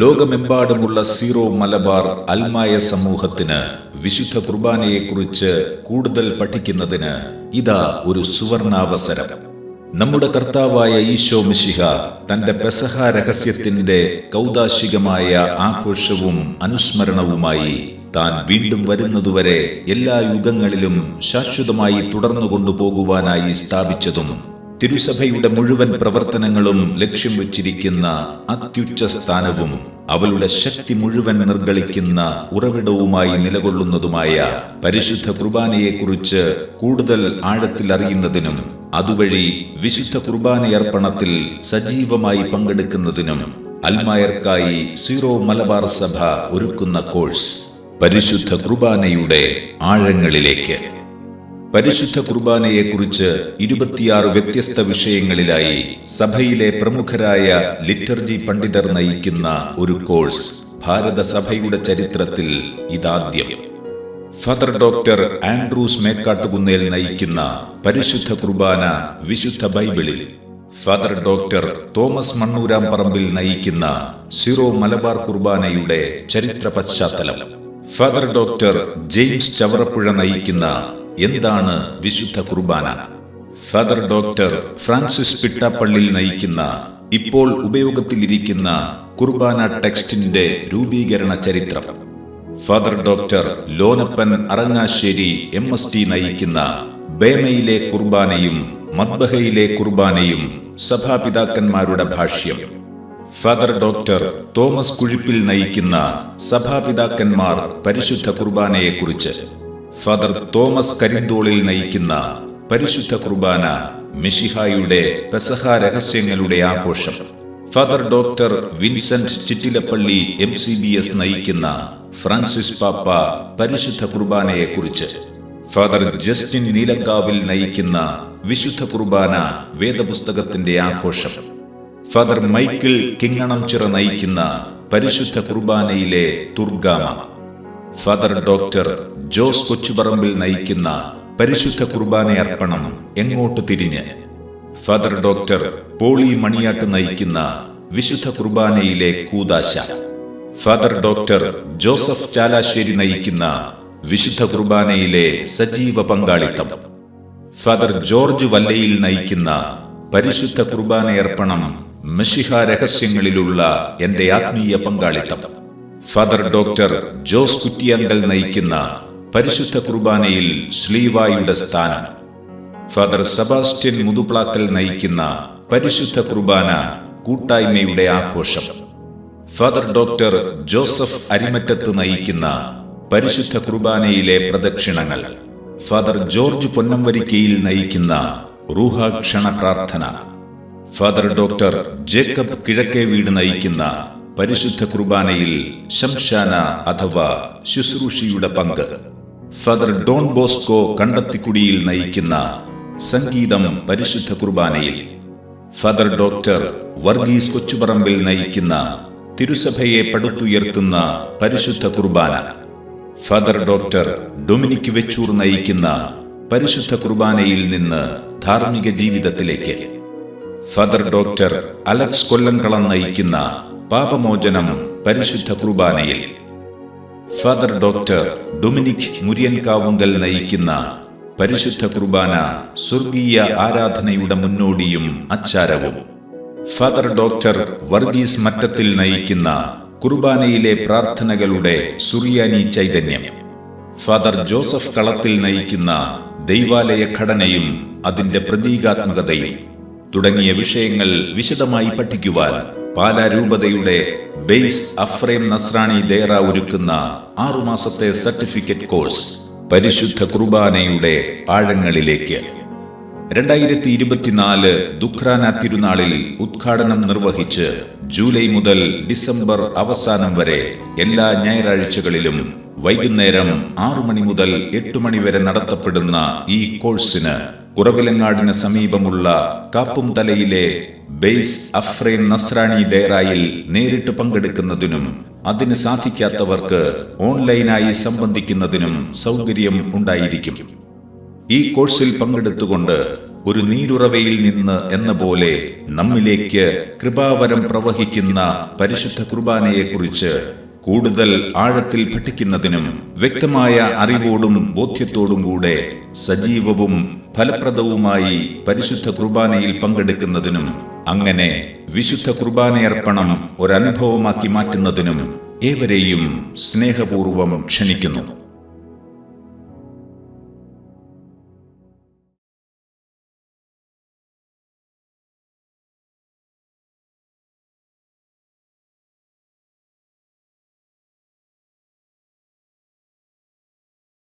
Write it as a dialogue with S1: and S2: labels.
S1: ലോകമെമ്പാടുമുള്ള സീറോ മലബാർ അൽമായ സമൂഹത്തിന് വിശുദ്ധ കുർബാനയെക്കുറിച്ച് കൂടുതൽ പഠിക്കുന്നതിന് ഇതാ ഒരു സുവർണാവസരം. നമ്മുടെ കർത്താവായ ഈശോ മിശിഹ തന്റെ പെസഹ രഹസ്യത്തിന്റെ കൗതാശികമായ ആഘോഷവും അനുസ്മരണവുമായി താൻ വീണ്ടും വരുന്നതുവരെ എല്ലാ യുഗങ്ങളിലും ശാശ്വതമായി തുടർന്നു കൊണ്ടുപോകുവാനായി സ്ഥാപിച്ചതും തിരുസഭയുടെ മുഴുവൻ പ്രവർത്തനങ്ങളും ലക്ഷ്യം വച്ചിരിക്കുന്ന അത്യുച്ച സ്ഥാനവും അവളുടെ ശക്തി മുഴുവൻ നിർഗളിക്കുന്ന ഉറവിടവുമായി നിലകൊള്ളുന്നതുമായ പരിശുദ്ധ കുർബാനയെക്കുറിച്ച് കൂടുതൽ ആഴത്തിൽ അറിയുന്നതിനും അതുവഴി വിശുദ്ധ കുർബാനയർപ്പണത്തിൽ സജീവമായി പങ്കെടുക്കുന്നതിനും അൽമായർക്കായി സീറോ മലബാർ സഭ ഒരുക്കുന്ന കോഴ്സ് പരിശുദ്ധ കുർബാനയുടെ ആഴങ്ങളിലേക്ക്. പരിശുദ്ധ കുർബാനയെക്കുറിച്ച് ഇരുപത്തിയാറ് വ്യത്യസ്ത വിഷയങ്ങളിലായി സഭയിലെ പ്രമുഖരായ ലിറ്റർജി പണ്ഡിതർ നയിക്കുന്ന ഒരു കോഴ്സ് ഭാരത സഭയുടെ ചരിത്രത്തിൽ ഇതാദ്യം. ഫാദർ ഡോക്ടർ ആൻഡ്രൂസ് മേക്കാട്ടുകുന്നേൽ നയിക്കുന്ന പരിശുദ്ധ കുർബാന വിശുദ്ധ ബൈബിളിൽ ഫാദർ ഡോക്ടർ തോമസ് മണ്ണൂരാം പറമ്പിൽ നയിക്കുന്ന സിറോ മലബാർ കുർബാനയുടെ ചരിത്ര പശ്ചാത്തലം. ഫാദർ ഡോക്ടർ ജെയിംസ് ചവറപ്പുഴ നയിക്കുന്ന എന്താണ് വിശുദ്ധ കുർബാന? ഫാദർ ഡോക്ടർ ഫ്രാൻസിസ് പിട്ടാപ്പള്ളിൽ നയിക്കുന്ന ഇപ്പോൾ ഉപയോഗത്തിലിരിക്കുന്ന കുർബാന ടെക്സ്റ്റിന്റെ രൂപീകരണ ചരിത്രം. Father doctor Lonappan Arangassery M S T നയിക്കുന്ന ബേമയിലെ കുർബാനയും മദ്ബഹയിലെ കുർബാനയും സഭാപിതാക്കന്മാരുടെ ഭാഷ്യം. ഫാദർ ഡോക്ടർ തോമസ് കുഴിപ്പിൽ നയിക്കുന്ന സഭാപിതാക്കന്മാർ പരിശുദ്ധ കുർബാനയെക്കുറിച്ച്. ഫാദർ തോമസ് കരിന്തോളിൽ നയിക്കുന്ന പരിശുദ്ധ കുർബാന മിഷിഹായുടെ പെസഹ രഹസ്യങ്ങളുടെ ആഘോഷം. Father doctor Vincent Chittilappilly M C B S നയിക്കുന്ന ഫ്രാൻസിസ് പാപ്പ പരിശുദ്ധ കുർബാനയെക്കുറിച്ച്. ഫാദർ ജസ്റ്റിൻ നീലങ്കാവിൽ നയിക്കുന്ന വിശുദ്ധ കുർബാന വേദപുസ്തകത്തിന്റെ ആഘോഷം. ഫാദർ മൈക്കിൾ കിങ്ങണം ചിറ നയിക്കുന്ന പരിശുദ്ധ കുർബാനയിലെ തുർഗാമ ഫാദർ ഡോക്ടർ ജോസ് കൊച്ചുപറമ്പിൽ നയിക്കുന്ന പരിശുദ്ധ കുർബാന അർപ്പണം എങ്ങോട്ട് തിരിഞ്ഞ്? ഫാദർ ഡോക്ടർ പോളി മണിയാട്ട് നയിക്കുന്ന വിശുദ്ധ കുർബാനയിലെ കൂതാശ. ഫാദർ ഡോക്ടർ ജോസഫ് ചാലാശ്ശേരി നയിക്കുന്ന വിശുദ്ധ കുർബാനയിലെ സജീവ പങ്കാളിത്തം. ഫാദർ ജോർജ് വല്ലയിൽ നയിക്കുന്ന പരിശുദ്ധ കുർബാനയർപ്പണം മെഷിഹ രഹസ്യങ്ങളിലുള്ള എന്റെ ആത്മീയ പങ്കാളിത്തം. ഫാദർ ഡോക്ടർ ജോസ് കുറ്റിയങ്കൽ നയിക്കുന്ന പരിശുദ്ധ കുർബാനയിൽ ശ്ലീവായുടെ സ്ഥാനം. ഫാദർ സെബാസ്റ്റ്യൻ മുതുപ്ലാക്കൽ നയിക്കുന്ന പരിശുദ്ധ കുർബാന കൂട്ടായ്മയുടെ ആഘോഷം. ഫാദർ ഡോക്ടർ ജോസഫ് അരിമറ്റത്ത് നയിക്കുന്ന പരിശുദ്ധ കുർബാനയിലെ പ്രദക്ഷിണങ്ങൾ. ഫാദർ ജോർജ് പൊന്നംവരിക്കയിൽ നയിക്കുന്ന റൂഹാക്ഷണ പ്രാർത്ഥന. ഫാദർ ഡോക്ടർ ജേക്കബ് കിഴക്കേ വീട് നയിക്കുന്ന പരിശുദ്ധ കുർബാനയിൽ ശംശാന അഥവാ ശുശ്രൂഷിയുടെ പങ്ക്. ഫാദർ ഡോൺ ബോസ്കോ കണ്ടത്തിക്കുടിയിൽ നയിക്കുന്ന സംഗീതം പരിശുദ്ധ കുർബാനയിൽ ഫാദർ ഡോക്ടർ വർഗീസ് കൊച്ചുപറമ്പിൽ നയിക്കുന്ന തിരുസഭയെ പടുത്തുയർത്തുന്ന പരിശുദ്ധ കുർബാന. ഫാദർ ഡോക്ടർ ഡൊമിനിക് വെച്ചൂർ നയിക്കുന്ന പരിശുദ്ധ കുർബാനയിൽ നിന്ന് ധാർമ്മിക ജീവിതത്തിലേക്ക്. ഫാദർ ഡോക്ടർ അലക്സ് കൊല്ലംകളം നയിക്കുന്ന പാപമോചനം പരിശുദ്ധ കുർബാനയിൽ ഫാദർ ഡോക്ടർ ഡൊമിനിക് മുരിയൻകാവുങ്കൽ നയിക്കുന്ന പരിശുദ്ധ കുർബാന സ്വർഗീയ ആരാധനയുടെ മുന്നോടിയും അച്ചാരവും. ഫാദർ ഡോക്ടർ വർഗീസ് മറ്റത്തിൽ നയിക്കുന്ന കുർബാനയിലെ പ്രാർത്ഥനകളുടെ സുറിയാനി ചൈതന്യം. ഫാദർ ജോസഫ് കളത്തിൽ നയിക്കുന്ന ദൈവാലയ ഘടനയും അതിന്റെ പ്രതീകാത്മകതയും. തുടങ്ങിയ വിഷയങ്ങൾ വിശദമായി പഠിക്കുവാൻ പാലാരൂപതയുടെ ബേസ് അഫ്രേം നസ്രാണി ദേറ ഒരുക്കുന്ന ആറുമാസത്തെ സർട്ടിഫിക്കറ്റ് കോഴ്സ് പരിശുദ്ധ കുർബാനയുടെ ആഴങ്ങളിലേക്ക്. രണ്ടായിരത്തി ഇരുപത്തിനാല് ദുഖ്രാന തിരുനാളിൽ ഉദ്ഘാടനം നിർവഹിച്ച് ജൂലൈ മുതൽ ഡിസംബർ അവസാനം വരെ എല്ലാ ഞായറാഴ്ചകളിലും വൈകുന്നേരം ആറു മണി മുതൽ എട്ട് മണി വരെ നടത്തപ്പെടുന്ന ഈ കോഴ്സിന് കുറവിലങ്ങാടിന് സമീപമുള്ള കാപ്പുംതലയിലെ ബെയ്സ് അഫ്രേം നസ്രാണി ദേറായിൽ നേരിട്ട് പങ്കെടുക്കുന്നതിനും അതിന് സാധിക്കാത്തവർക്ക് ഓൺലൈനായി സംബന്ധിക്കുന്നതിനും സൗകര്യം ഉണ്ടായിരിക്കും. ഈ കോഴ്സിൽ പങ്കെടുത്തുകൊണ്ട് ഒരു നീരുറവയിൽ നിന്ന് എന്ന പോലെ നമ്മിലേക്ക് കൃപാവരം പ്രവഹിക്കുന്ന പരിശുദ്ധ കുർബാനയെക്കുറിച്ച് കൂടുതൽ ആഴത്തിൽ പഠിക്കുന്നതിനും വ്യക്തമായ അറിവോടും ബോധ്യത്തോടും കൂടെ സജീവവും ഫലപ്രദവുമായി പരിശുദ്ധ കുർബാനയിൽ പങ്കെടുക്കുന്നതിനും അങ്ങനെ വിശുദ്ധ കുർബാനയർപ്പണം ഒരനുഭവമാക്കി മാറ്റുന്നതിനും ഏവരെയും സ്നേഹപൂർവം ക്ഷണിക്കുന്നു.